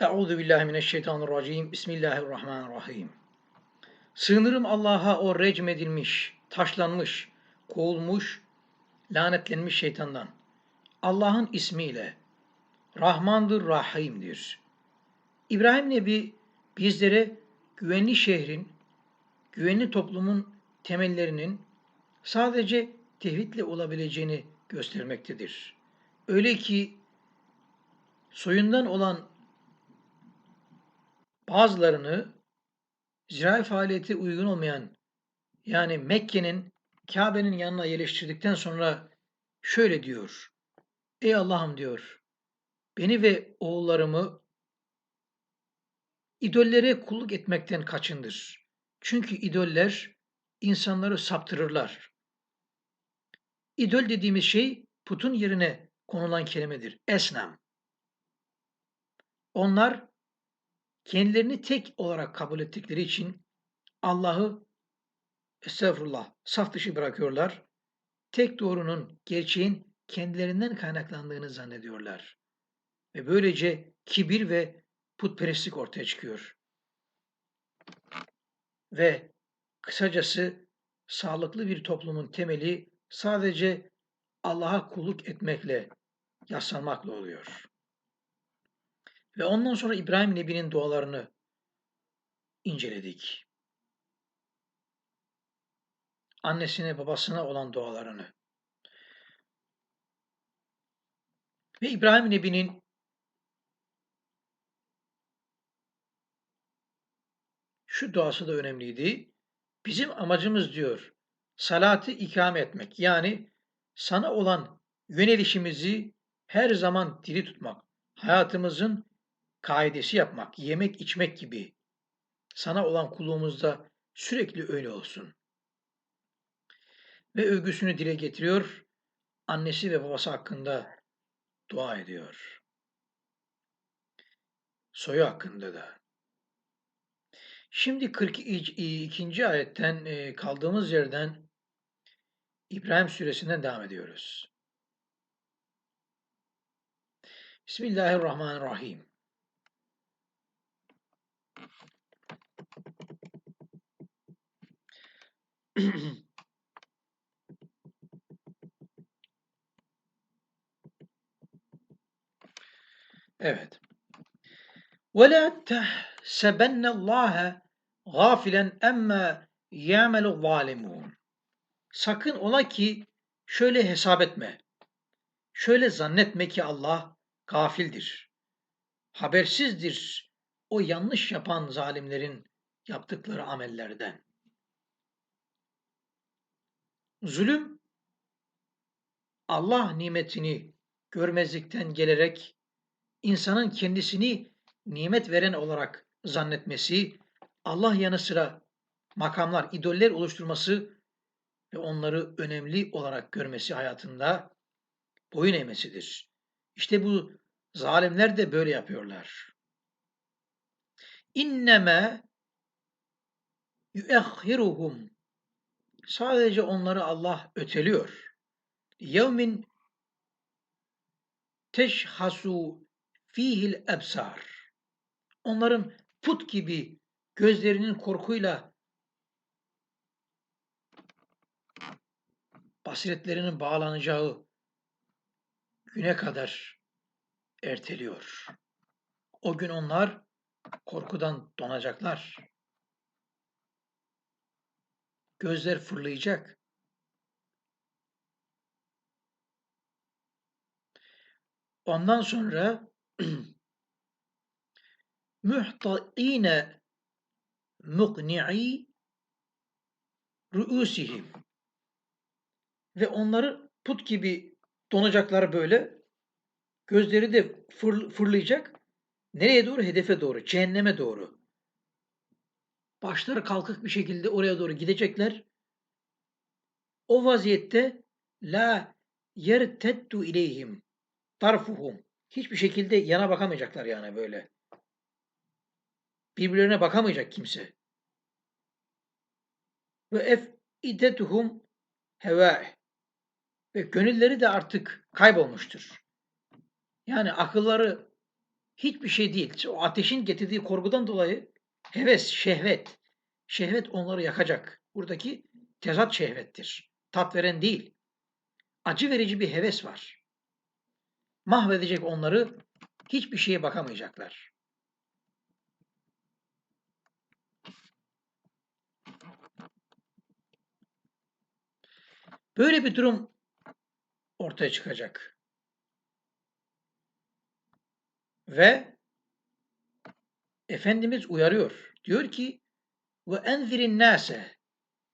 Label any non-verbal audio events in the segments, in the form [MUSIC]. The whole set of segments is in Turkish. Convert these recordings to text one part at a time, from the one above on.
Euzu billahi mineşşeytanirracim. Bismillahirrahmanirrahim. Sığınırım Allah'a o recmedilmiş, taşlanmış, kovulmuş, lanetlenmiş şeytandan. Allah'ın ismiyle. Rahmandır, Rahim'dir. İbrahim Nebi bizlere güvenli şehrin, güvenli toplumun temellerinin sadece tevhidle olabileceğini göstermektedir. Öyle ki soyundan olan bazılarını zirai faaliyeti uygun olmayan yani Mekke'nin Kabe'nin yanına yerleştirdikten sonra şöyle diyor. Ey Allah'ım diyor. Beni ve oğullarımı idollere kulluk etmekten kaçındır. Çünkü idoller insanları saptırırlar. İdol dediğimiz şey putun yerine konulan kelimedir. Esnam. Onlar kendilerini tek olarak kabul ettikleri için Allah'ı estağfurullah saf dışı bırakıyorlar. Tek doğrunun, gerçeğin kendilerinden kaynaklandığını zannediyorlar. Ve böylece kibir ve putperestlik ortaya çıkıyor. Ve kısacası sağlıklı bir toplumun temeli sadece Allah'a kulluk etmekle, yaslanmakla oluyor. Ve ondan sonra İbrahim Nebi'nin dualarını inceledik. Annesine babasına olan dualarını. Ve İbrahim Nebi'nin şu duası da önemliydi. Bizim amacımız diyor, salatı ikame etmek. Yani sana olan yönelişimizi her zaman diri tutmak. Hayatımızın kaidesi yapmak, yemek içmek gibi sana olan kulluğumuzda sürekli öyle olsun. Ve övgüsünü dile getiriyor, annesi ve babası hakkında dua ediyor. Soyu hakkında da. Şimdi 42. ayetten e, kaldığımız yerden İbrahim suresinden devam ediyoruz. Bismillahirrahmanirrahim. [CLEARS THROAT] Evet. وَلَا تَحْسَبَنَّ اللّٰهَ غَافِلًا اَمَّا يَعْمَلُ الظَّالِمُونَ Sakın ola ki şöyle hesap etme. Şöyle zannetme ki Allah gafildir. Habersizdir o yanlış yapan zalimlerin yaptıkları amellerden. Zulüm Allah nimetini görmezlikten gelerek insanın kendisini nimet veren olarak zannetmesi, Allah yanı sıra makamlar, idoller oluşturması ve onları önemli olarak görmesi hayatında boyun eğmesidir. İşte bu zalimler de böyle yapıyorlar. İnneme yuehhiruhum Sadece onları Allah öteliyor. Yevmin teşhasu fihil ebsar. Onların put gibi gözlerinin korkuyla basiretlerinin bağlanacağı güne kadar erteliyor. O gün onlar korkudan donacaklar. Gözler fırlayacak. Ondan sonra [CLEARS THROAT] muhtaine mukni'i rüusihim ve onları put gibi donacaklar böyle. Gözleri de fır, fırlayacak. Nereye doğru? Hedefe doğru, cehenneme doğru. Başları kalkık bir şekilde oraya doğru gidecekler. O vaziyette la yerteddu ileyhim tarfuhum. Hiçbir şekilde yana bakamayacaklar yani böyle. Birbirlerine bakamayacak kimse. Ve ef idetuhum heva ve gönülleri de artık kaybolmuştur. Yani akılları hiçbir şey değil. O ateşin getirdiği korkudan dolayı heves, şehvet, şehvet onları yakacak. Buradaki tezat şehvettir. Tat veren değil. Acı verici bir heves var. Mahvedecek onları hiçbir şeye bakamayacaklar. Böyle bir durum ortaya çıkacak. Ve Efendimiz uyarıyor. Diyor ki ve enzirin nase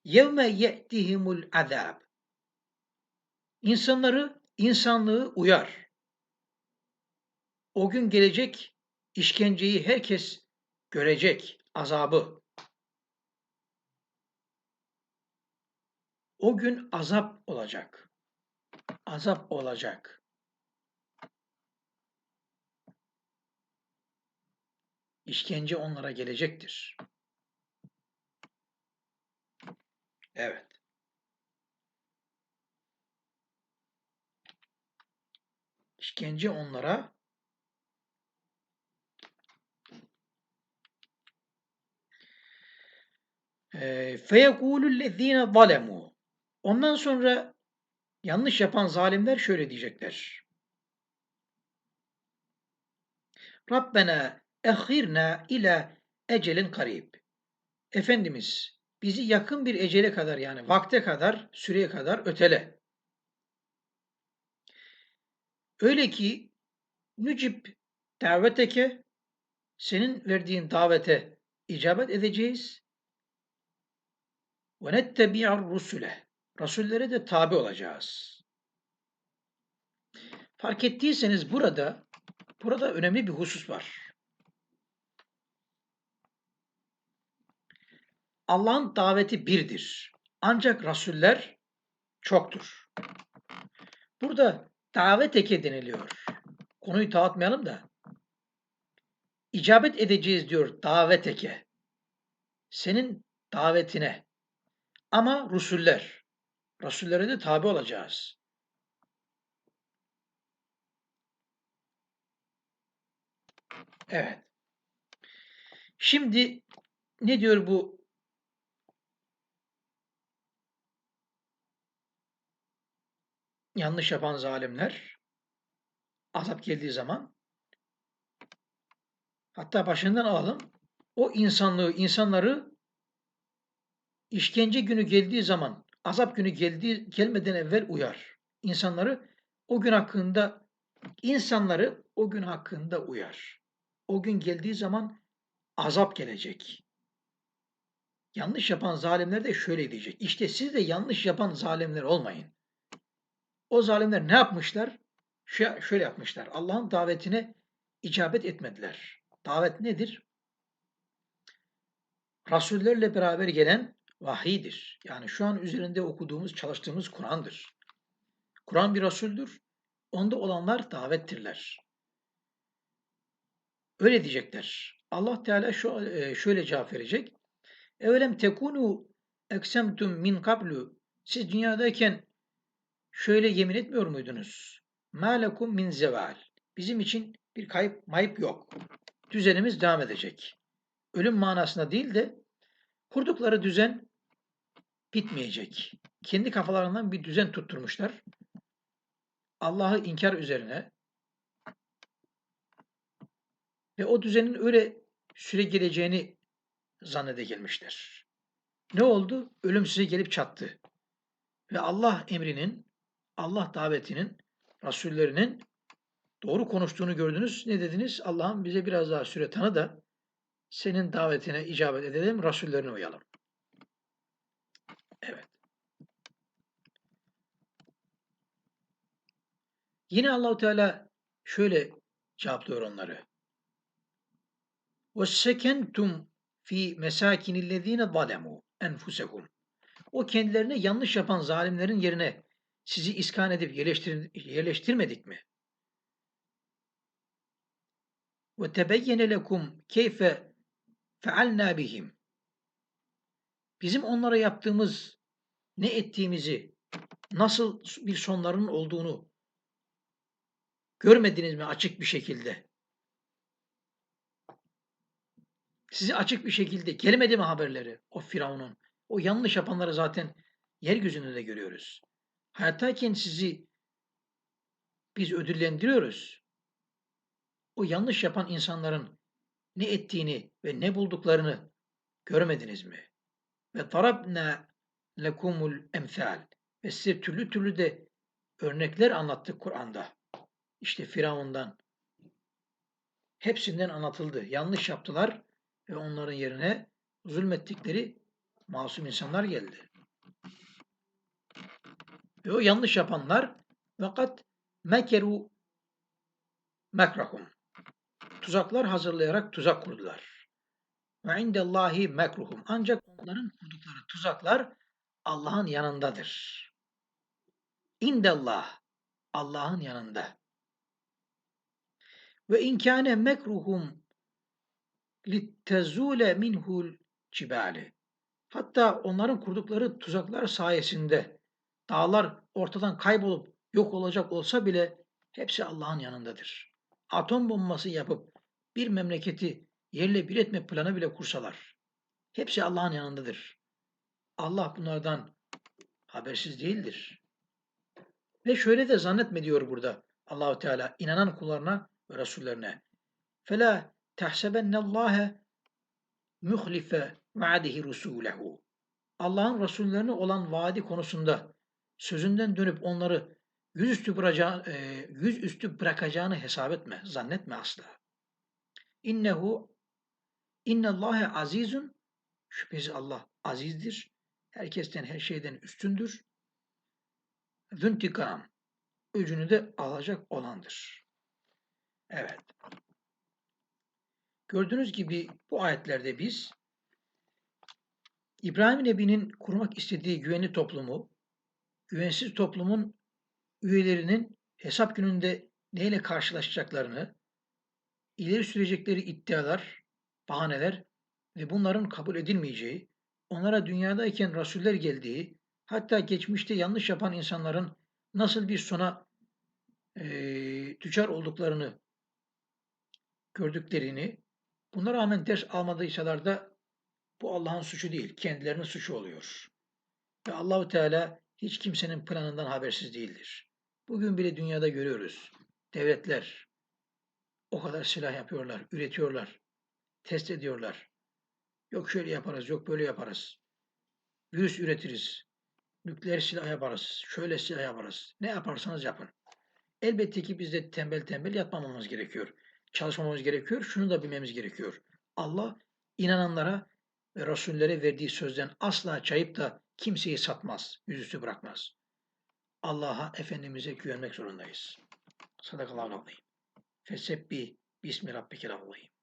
yevme ye'tihimul azab. İnsanları, insanlığı uyar. O gün gelecek işkenceyi herkes görecek, azabı. O gün azap olacak. Azap olacak. İşkence onlara gelecektir. Evet. İşkence onlara فَيَقُولُ الَّذ۪ينَ ظَلَمُوا Ondan sonra yanlış yapan zalimler şöyle diyecekler. Rabbena ehhirna ila ecelin karib. Efendimiz bizi yakın bir ecele kadar yani vakte kadar, süreye kadar ötele. Öyle ki nücip daveteke senin verdiğin davete icabet edeceğiz. Ve nettebi'ar rusule. Rasullere de tabi olacağız. Fark ettiyseniz burada burada önemli bir husus var. Allah'ın daveti birdir. Ancak rasuller çoktur. Burada davet eke deniliyor. Konuyu dağıtmayalım da. İcabet edeceğiz diyor davet eke. Senin davetine. Ama rusuller. Rasullere de tabi olacağız. Evet. Şimdi ne diyor bu yanlış yapan zalimler? Azap geldiği zaman hatta başından alalım. O insanlığı, insanları işkence günü geldiği zaman azap günü geldiği gelmeden evvel uyar. İnsanları o gün hakkında insanları o gün hakkında uyar. O gün geldiği zaman azap gelecek. Yanlış yapan zalimler de şöyle diyecek. İşte siz de yanlış yapan zalimler olmayın. O zalimler ne yapmışlar? Şöyle yapmışlar. Allah'ın davetine icabet etmediler. Davet nedir? Rasullerle beraber gelen vahiydir. Yani şu an üzerinde okuduğumuz, çalıştığımız Kur'an'dır. Kur'an bir Resul'dür. Onda olanlar davettirler. Öyle diyecekler. Allah Teala şu, e, şöyle cevap verecek. Evelem tekunu eksemtum min kablu. Siz dünyadayken şöyle yemin etmiyor muydunuz? Malekum min zeval. Bizim için bir kayıp mayıp yok. Düzenimiz devam edecek. Ölüm manasında değil de kurdukları düzen bitmeyecek. Kendi kafalarından bir düzen tutturmuşlar. Allah'ı inkar üzerine ve o düzenin öyle süre geleceğini zannede gelmişler. Ne oldu? Ölüm size gelip çattı. Ve Allah emrinin, Allah davetinin, Rasullerinin doğru konuştuğunu gördünüz. Ne dediniz? Allah'ım bize biraz daha süre tanı da senin davetine icabet edelim, Rasullerine uyalım. Evet. Yine Allahu Teala şöyle cevaplıyor onları. وَسَّكَنْتُمْ fi mesakinillezine zalemu enfusehum. O kendilerine yanlış yapan zalimlerin yerine sizi iskan edip yerleştir yerleştirmedik mi? Ve tebeyyene lekum keyfe fealna bihim. Bizim onlara yaptığımız ne ettiğimizi, nasıl bir sonların olduğunu görmediniz mi açık bir şekilde? Size açık bir şekilde gelmedi mi haberleri o Firavun'un? O yanlış yapanları zaten yeryüzünde de görüyoruz. Hayattayken sizi biz ödüllendiriyoruz. O yanlış yapan insanların ne ettiğini ve ne bulduklarını görmediniz mi? Ve darabna lekumul emsal ve size türlü türlü de örnekler anlattık Kur'an'da. İşte Firavun'dan hepsinden anlatıldı. Yanlış yaptılar ve onların yerine zulmettikleri masum insanlar geldi. Ve o yanlış yapanlar fakat mekeru mekrahum. Tuzaklar hazırlayarak tuzak kurdular. Ve indellahi mekruhum. Ancak onların kurdukları tuzaklar Allah'ın yanındadır. İndallah. Allah'ın yanında. Ve inkâne mekruhum littezule minhul cibali. Hatta onların kurdukları tuzaklar sayesinde dağlar ortadan kaybolup yok olacak olsa bile hepsi Allah'ın yanındadır. Atom bombası yapıp bir memleketi yerle bir etme planı bile kursalar. Hepsi Allah'ın yanındadır. Allah bunlardan habersiz değildir. Ve şöyle de zannetme diyor burada Allahu Teala inanan kullarına ve rasullerine. Fela tahsebennallâhe muhlife vaadihi rusulehu. Allah'ın rasullerine olan vaadi konusunda sözünden dönüp onları yüzüstü, bıracağı, e, yüzüstü bırakacağını hesap etme, zannetme asla. İnnehu innallâhe azizun şüphesiz Allah azizdir. Herkesten, her şeyden üstündür. Züntikam öcünü de alacak olandır. Evet. Gördüğünüz gibi bu ayetlerde biz İbrahim Nebi'nin kurmak istediği güvenli toplumu, güvensiz toplumun üyelerinin hesap gününde neyle karşılaşacaklarını, ileri sürecekleri iddialar, bahaneler ve bunların kabul edilmeyeceği, onlara dünyadayken rasuller geldiği, hatta geçmişte yanlış yapan insanların nasıl bir sona e, tüccar olduklarını gördüklerini, buna rağmen ders almadıysalar da bu Allah'ın suçu değil, kendilerinin suçu oluyor. Ve Allahu Teala hiç kimsenin planından habersiz değildir. Bugün bile dünyada görüyoruz. Devletler o kadar silah yapıyorlar, üretiyorlar, test ediyorlar. Yok şöyle yaparız, yok böyle yaparız. Virüs üretiriz, nükleer silah yaparız, şöyle silah yaparız. Ne yaparsanız yapın. Elbette ki biz de tembel tembel yatmamamız gerekiyor. Çalışmamamız gerekiyor. Şunu da bilmemiz gerekiyor. Allah inananlara ve Resullere verdiği sözden asla çayıp da kimseyi satmaz, yüzüstü bırakmaz. Allah'a, Efendimiz'e güvenmek zorundayız. Sadakallahu aleyhi. Fesebbi bismi rabbikel azim.